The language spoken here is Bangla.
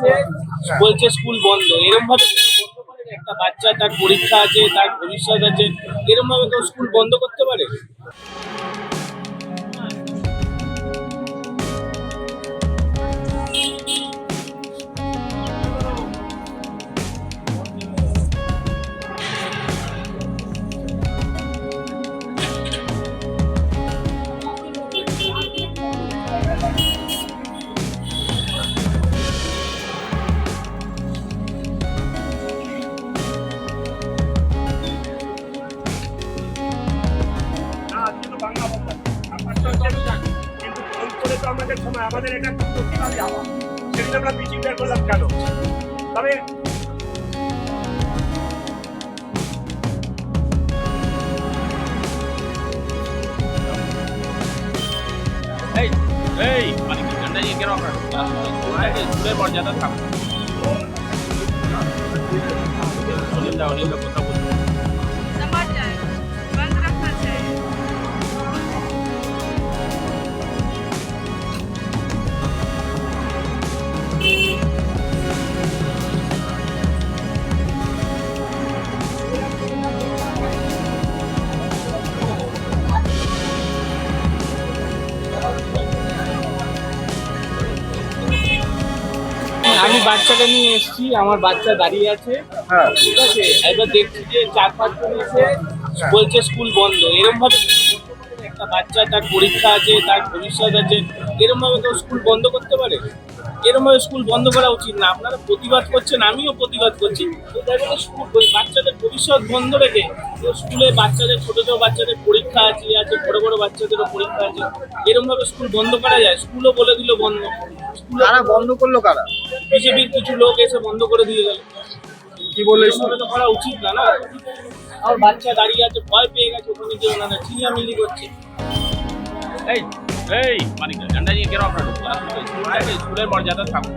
এসে বলছে স্কুল বন্ধ। এরকম ভাবে একটা বাচ্চা তার পরীক্ষা আছে, তার ভবিষ্যৎ আছে। এরকম ভাবে তো স্কুল বন্ধ করতে পারে? তো আমাদের সময়, আমাদের এটা প্রতিবাদী আওয়াজ সেদিন আমরা মিটিং বের করলাম কেন? তবে কেন আপনার স্কুলের মর্যাদা থাকুন দা অনিল কথা আমি বাচ্চাটা নিয়ে এসেছি আমার বাচ্চা দাঁড়িয়ে আছে। হ্যাঁ। ঠিক আছে? একবার দেখছি যে চার পাঁচজন এসে বলছে স্কুল বন্ধ। এরকম ভাবে একটা বাচ্চা তার পরীক্ষা আছে তার ভবিষ্যৎ আছে এরকম ভাবে তো স্কুল বন্ধ করতে পারে? এরকম ভাবে স্কুল বন্ধ করা উচিত না। আপনারা প্রতিবাদ করছেন আমিও প্রতিবাদ করছি। বলে স্কুল বাচ্চাদের ভবিষ্যৎ বন্ধ রেখে স্কুলে বাচ্চাদের ছোট ছোট বাচ্চাদের পরীক্ষা আছে আছে বড় বড় বাচ্চাদেরও পরীক্ষা আছে। এরকম ভাবে স্কুল বন্ধ করা যায়। স্কুলও বলে দিল বন্ধ। স্কুলে কারা বন্ধ করল কারা? বিজেপির কিছু লোক এসে বন্ধ করে দিয়ে গেল। কি বলল তো করা উচিত না না? আমার বাচ্চা দাঁড়িয়ে আছে ভয় পেয়ে গেছে ওখানে যে ওনারা চিল্লামিল্লি করছে। এই এই মানে কি ঠান্ডা নিয়ে কেন আপনার স্কুলের মর্যাদা থাকুন